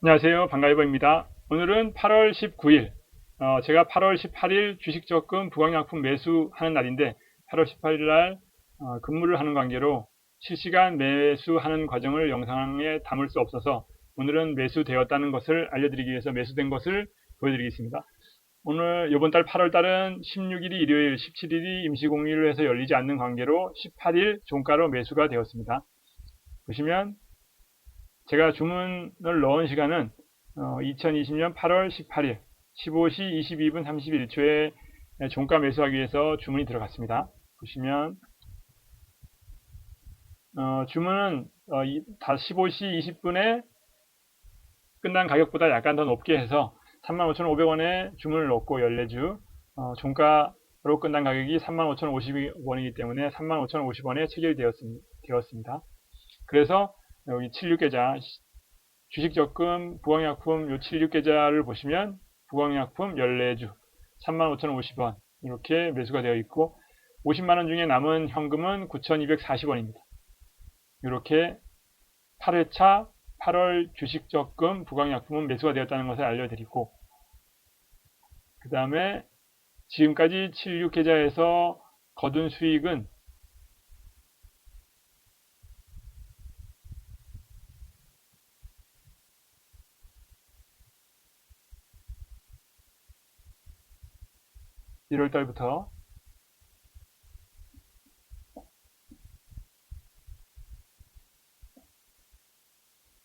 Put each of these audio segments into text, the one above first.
안녕하세요. 반가이버입니다. 오늘은 8월 19일, 어, 제가 8월 18일 주식 적금 부강약품 매수하는 날인데 8월 18일 날 어, 근무를 하는 관계로 실시간 매수하는 과정을 영상에 담을 수 없어서 오늘은 매수되었다는 것을 알려드리기 위해서 매수된 것을 보여드리겠습니다. 오늘 이번 달 8월 달은 16일이 일요일, 17일이 임시공휴일로 해서 열리지 않는 관계로 18일 종가로 매수가 되었습니다. 보시면 제가 주문을 넣은 시간은 2020년 8월 18일 15시 22분 31초에 종가 매수하기 위해서 주문이 들어갔습니다. 보시면 어, 주문은 어, 이, 다 15시 20분에 끝난 가격보다 약간 더 높게 해서 35,500원에 주문을 넣고 14주 어, 종가로 끝난 가격이 35,050원이기 때문에 35,050원에 체결되었습니다. 그래서 여기 76계좌 주식 적금 부강약품 요 76계좌를 보시면 부강약품 14주 35,050원 이렇게 매수가 되어 있고 50만원 중에 남은 현금은 9,240원입니다. 이렇게 8회차 8월 주식 적금 부강약품은 매수가 되었다는 것을 알려드리고 그 다음에 지금까지 76계좌에서 거둔 수익은 1월 달부터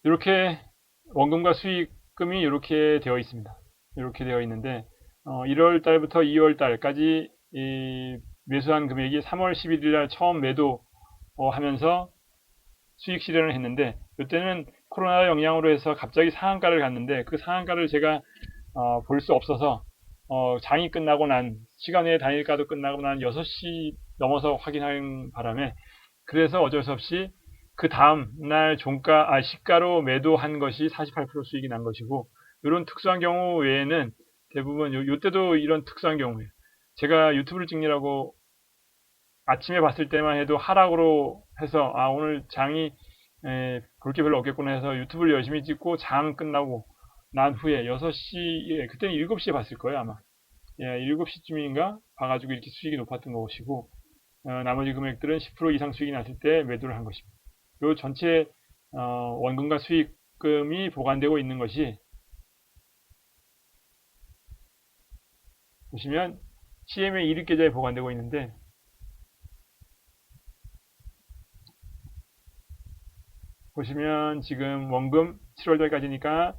이렇게 원금과 수익금이 이렇게 되어 있습니다. 이렇게 되어 있는데 어, 1월 달부터 2월 달까지 매수한 금액이 3월 11일 날 처음 매도 어, 하면서 수익 실현을 했는데 이때는 코로나 영향으로 해서 갑자기 상한가를 갔는데 그 상한가를 제가 어, 볼 수 없어서 어, 장이 끝나고 난 시간 외 단일가도 끝나고 난 6시 넘어서 확인한 바람에 그래서 어쩔 수 없이 그 다음 날 종가 아 시가로 매도한 것이 48% 수익이 난 것이고 이런 특수한 경우 외에는 대부분 요, 요때도 이런 특수한 경우에요. 제가 유튜브를 찍느라고 아침에 봤을 때만 해도 하락으로 해서 아 오늘 장이 에, 볼게 별로 없겠구나 해서 유튜브를 열심히 찍고 장 끝나고 난 후에 6시, 예, 그때는 7시에 봤을 거예요, 아마. 예, 7시쯤인가 봐가지고 이렇게 수익이 높았던 것이고, 어, 나머지 금액들은 10% 이상 수익이 났을 때 매도를 한 것입니다. 요 전체, 어, 원금과 수익금이 보관되고 있는 것이, 보시면, CM의 1위 계좌에 보관되고 있는데, 보시면 지금 원금 7월달까지니까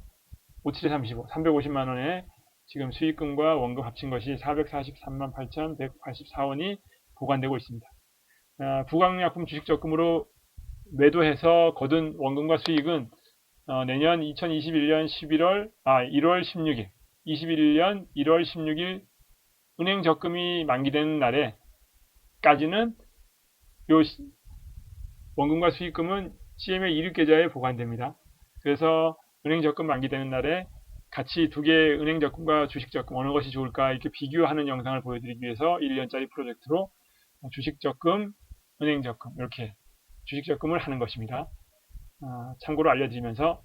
57에 35, 350만 원에 지금 수익금과 원금 합친 것이 443만 8,184원이 보관되고 있습니다. 아, 부강약품 주식적금으로 매도해서 거둔 원금과 수익은 어, 내년 2021년 11월, 아, 1월 16일, 21년 1월 16일 은행 적금이 만기되는 날에까지는 요 원금과 수익금은 CM의 이륙 계좌에 보관됩니다. 그래서 은행 적금 만기되는 날에 같이 두 개의 은행 적금과 주식 적금 어느 것이 좋을까 이렇게 비교하는 영상을 보여드리기 위해서 1년짜리 프로젝트로 주식 적금, 은행 적금 이렇게 주식 적금을 하는 것입니다. 아, 참고로 알려드리면서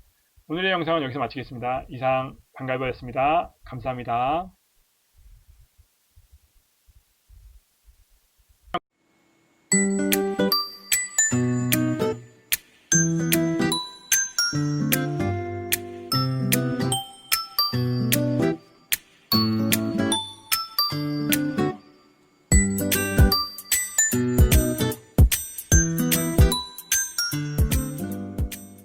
오늘의 영상은 여기서 마치겠습니다. 이상 반갈보였습니다. 감사합니다. 음.